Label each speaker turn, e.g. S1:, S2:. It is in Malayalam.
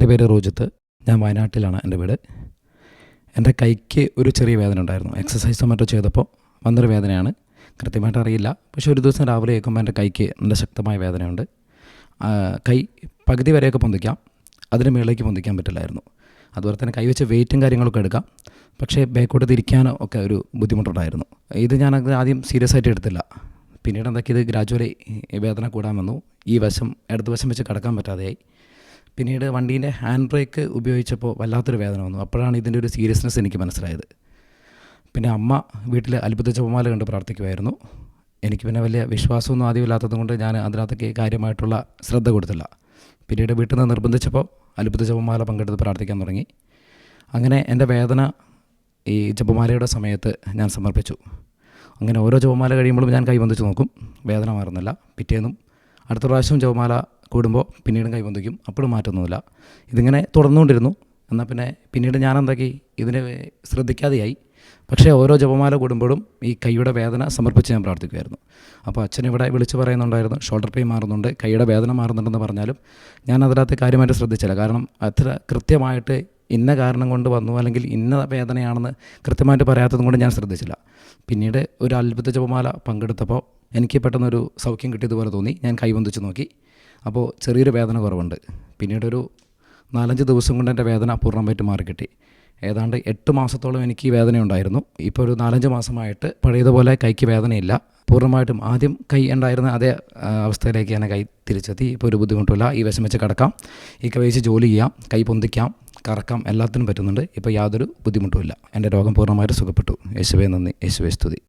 S1: എന്റെ പേര് റോജിത്ത്. ഞാൻ വയനാട്ടിലാണ് എന്റെ വീട്. എന്റെ കൈക്ക് ഒരു ചെറിയ വേദന ഉണ്ടായിരുന്നു. എക്സസൈസോ മറ്റോ ചെയ്തപ്പോൾ വന്നൊരു വേദനയാണ്. കൃത്യമായിട്ട് അറിയില്ല. പക്ഷേ ഒരു ദിവസം രാവിലെ കേൾക്കുമ്പോൾ എന്റെ കൈക്ക് നല്ല ശക്തമായ വേദനയുണ്ട്. കൈ പകുതി വരെയൊക്കെ പൊന്തിക്കാം. അതിന് മേളിലേക്ക് പൊന്തിക്കാൻ പറ്റില്ലായിരുന്നു. അതുപോലെ തന്നെ കൈ വെച്ച് വെയിറ്റും കാര്യങ്ങളൊക്കെ എടുക്കാം. പക്ഷേ ബാക്കോട്ട് തിരിക്കാനോ ഒക്കെ ഒരു ബുദ്ധിമുട്ടുണ്ടായിരുന്നു. ഇത് ഞാൻ ആദ്യം സീരിയസ് ആയിട്ട് എടുത്തില്ല. പിന്നീട് എന്തൊക്കെ ഇത് ഗ്രാജുവലി വേദന കൂടാൻ വന്നു. ഈ വശം ഇടത് വശം വെച്ച് കിടക്കാൻ പറ്റാതെയായി. പിന്നീട് വണ്ടീന്റെ ഹാൻഡ് ബ്രേക്ക് ഉപയോഗിച്ചപ്പോൾ വല്ലാത്തൊരു വേദന വന്നു. അപ്പോഴാണ് ഇതിന്റെ ഒരു സീരിയസ്നെസ് എനിക്ക് മനസ്സിലായത്. പിന്നെ അമ്മ വീട്ടിൽ അത്ഭുത ജപമാല കണ്ട് പ്രാർത്ഥിക്കുമായിരുന്നു. എനിക്ക് പിന്നെ വലിയ വിശ്വാസമൊന്നും ആദ്യമില്ലാത്തത് കൊണ്ട് ഞാൻ അതിനകത്തേക്ക് കാര്യമായിട്ടുള്ള ശ്രദ്ധ കൊടുത്തില്ല. പിന്നീട് വീട്ടിൽ നിന്ന് നിർബന്ധിച്ചപ്പോൾ അത്ഭുത ജപമാല പങ്കെടുത്ത് പ്രാർത്ഥിക്കാൻ തുടങ്ങി. അങ്ങനെ എന്റെ വേദന ഈ ജപമാലയുടെ സമയത്ത് ഞാൻ സമർപ്പിച്ചു. അങ്ങനെ ഓരോ ജപമാല കഴിയുമ്പോഴും ഞാൻ കൈബന്ധിച്ച് നോക്കും. വേദന മാറുന്നില്ല. പിറ്റേന്നും അടുത്ത പ്രാവശ്യം ജപമാല കൂടുമ്പോൾ പിന്നീടും കൈബന്ധിക്കും. അപ്പോഴും മാറ്റൊന്നുമില്ല ഇതിങ്ങനെ തുടർന്നുകൊണ്ടിരുന്നു. എന്നാൽ പിന്നെ പിന്നീട് ഞാൻ എന്താക്കി ഇതിനെ ശ്രദ്ധിക്കാതെയായി. പക്ഷേ ഓരോ ജപമാല കൂടുമ്പോഴും ഈ കൈയുടെ വേദന സമർപ്പിച്ച് ഞാൻ പ്രാർത്ഥിക്കുമായിരുന്നു അപ്പോൾ അച്ഛൻ ഇവിടെ വിളിച്ച് പറയുന്നുണ്ടായിരുന്നു ഷോൾഡർ പെയിൻ മാറുന്നുണ്ട് കൈയുടെ വേദന മാറുന്നുണ്ടെന്ന് പറഞ്ഞാലും ഞാൻ അതിനകത്ത് കാര്യമായിട്ട് ശ്രദ്ധിച്ചില്ല. കാരണം അത്ര കൃത്യമായിട്ട് ഇന്ന കാരണം കൊണ്ട് വന്നു അല്ലെങ്കിൽ ഇന്ന വേദനയാണെന്ന് കൃത്യമായിട്ട് പറയാത്തതും കൊണ്ട് ഞാൻ ശ്രദ്ധിച്ചില്ല. പിന്നീട് ഒരു അത്ഭുത ജപമാല പങ്കെടുത്തപ്പോൾ എനിക്ക് പെട്ടെന്നൊരു സൗഖ്യം കിട്ടിയതുപോലെ തോന്നി. ഞാൻ കൈബന്ധിച്ച് നോക്കി. അപ്പോൾ ചെറിയൊരു വേദന കുറവുണ്ട്. പിന്നീടൊരു നാലഞ്ച് ദിവസം കൊണ്ട് എന്റെ വേദന പൂർണമായിട്ട് മാറിക്കിട്ടി. ഏതാണ്ട് എട്ട് മാസത്തോളം എനിക്ക് ഈ വേദന ഉണ്ടായിരുന്നു ഇപ്പോൾ ഒരു നാലഞ്ച് മാസമായിട്ട് പഴയതുപോലെ കൈക്ക് വേദനയില്ല. പൂർണമായിട്ടും ആദ്യം കൈ ഉണ്ടായിരുന്ന അതേ അവസ്ഥയിലേക്ക് തന്നെ കൈ തിരിച്ചെത്തി. ഇപ്പോൾ ഒരു ബുദ്ധിമുട്ടില്ല ഈ വശം വെച്ച് കിടക്കാം. ഈ കൈ വെച്ച് ജോലി ചെയ്യാം. കൈ പൊന്തിക്കാം. കറക്കാം. എല്ലാത്തിനും പറ്റുന്നുണ്ട്. ഇപ്പോൾ യാതൊരു ബുദ്ധിമുട്ടുമില്ല. എന്റെ രോഗം പൂർണമായിട്ട് സുഖപ്പെട്ടു. യേശുവേ നന്ദി. യേശുവേ സ്തുതി.